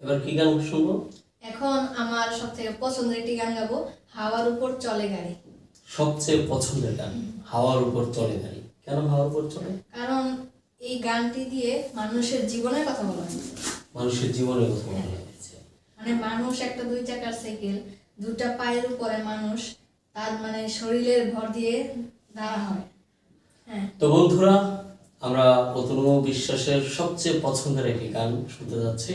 এবার কি গান শুনব? এখন আমার সব থেকে পছন্দের একটি গান গাবো হাওয়ার উপর চলে গাড়ি। সবচেয়ে পছন্দের গান হাওয়ার উপর চলে গাড়ি। কেন হাওয়ার উপর চলে? কারণ এই গানটি দিয়ে মানুষের জীবনের কথা বলা হয়েছে। মানুষের জীবনের কথা বলা হয়েছে। মানে মানুষ একটা দুই চাকার সাইকেল দুটা পায়ের উপরে মানুষ তার মানে শরীরের ভর দিয়ে দাঁড়া হয়। হ্যাঁ। তো বন্ধুরা আমরা অতনুম বিশ্বাসের সবচেয়ে পছন্দের একটি গান শুনতে যাচ্ছি।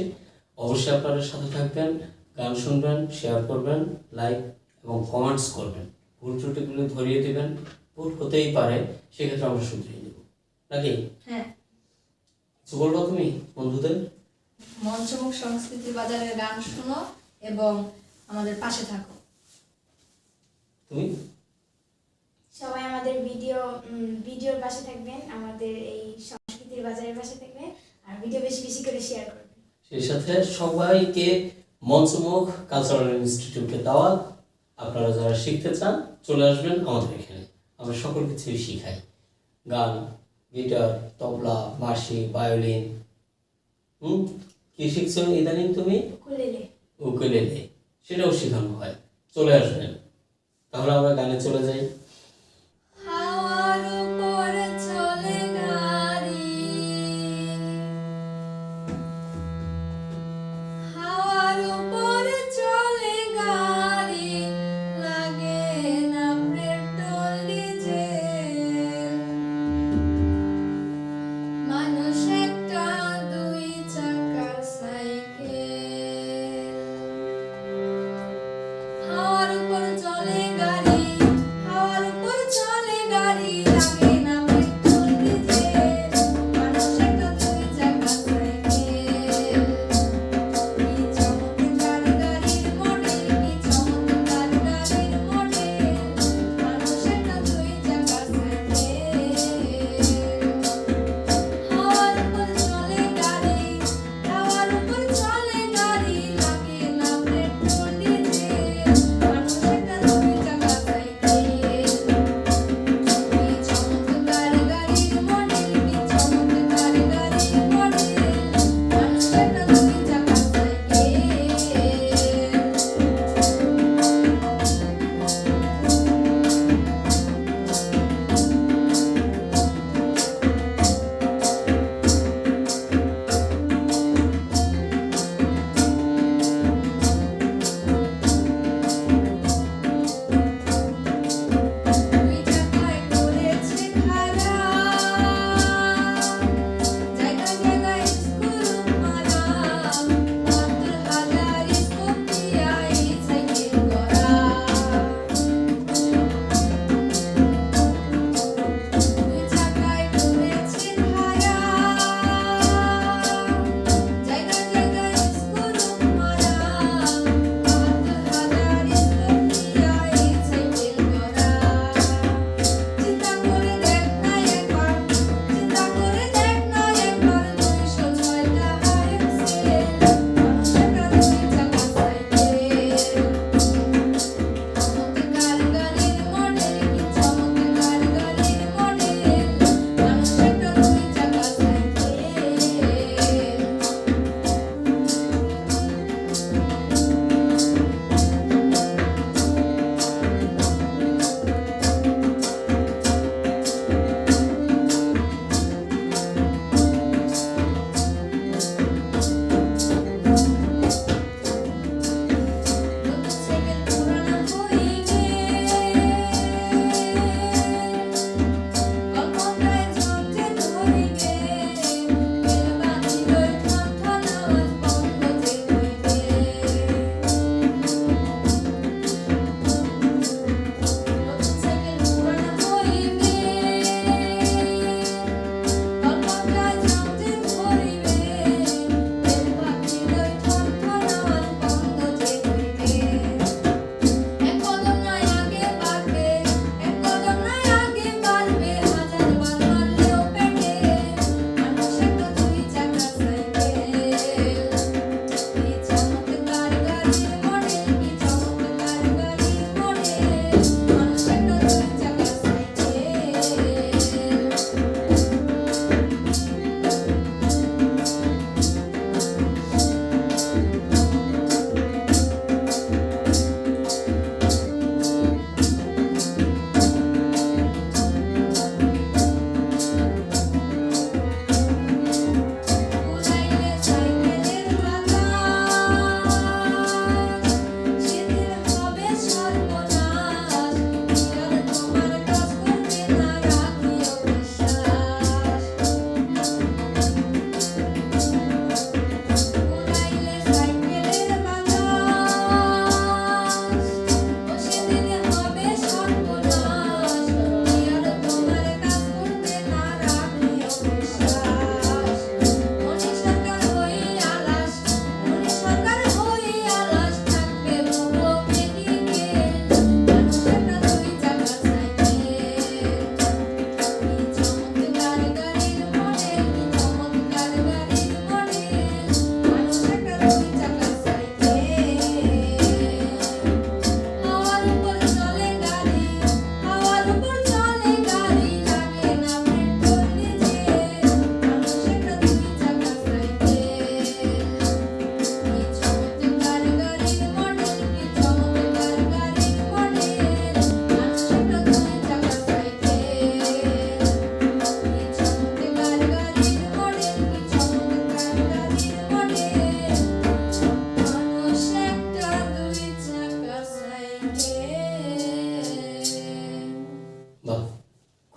অবশ্যই আপনারা সাথে থাকবেন গান শুনবেন শেয়ার করবেন লাইক এবং কমেন্টস করবেন। ভুল ত্রুটিগুলো ধরিয়ে দেবেন ভুল হতেই পারে সেক্ষেত্রে আমরা শুধরিয়ে নেব নাকি? হ্যাঁ। কিছু বলব তুমি বন্ধুদের? মঞ্চমুখ সংস্কৃতি বাজারের গান শুনো এবং আমাদের পাশে থাকো। তুমি? সবাই আমাদের ভিডিও ভিডিওর পাশে থাকবেন আমাদের এই সংস্কৃতির বাজারের পাশে থাকবেন আর ভিডিও বেশি বেশি করে শেয়ার করবেন। সেই সাথে সবাইকে মঞ্চমুখ কালচারাল ইনস্টিটিউটে দাওয়াত আপনারা যারা শিখতে চান চলে আসবেন আমাদের এখানে। আমরা সকল কিছুই শিখাই। গান গিটার তবলা বাঁশি ভায়োলিন। হুম? কি শিখছো ইদানিং তুমি? কুলেলে উকুলেলে। সেটাও শেখানো হয়। চলে আসবেন। তাহলে আমরা গানে চলে যাই।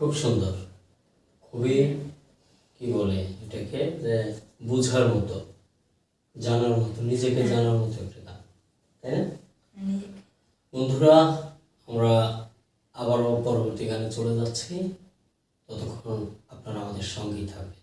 খুব সুন্দর। খুবই কি বলে এটাকে যে বোঝার মতো জানার মতো নিজেকে জানার মতো একটা গান তাই না? হ্যাঁ, বন্ধুরা আমরা আবারও পরবর্তী গানে চলে যাচ্ছি। ততক্ষণ আপনারা আমাদের সঙ্গেই থাকবেন।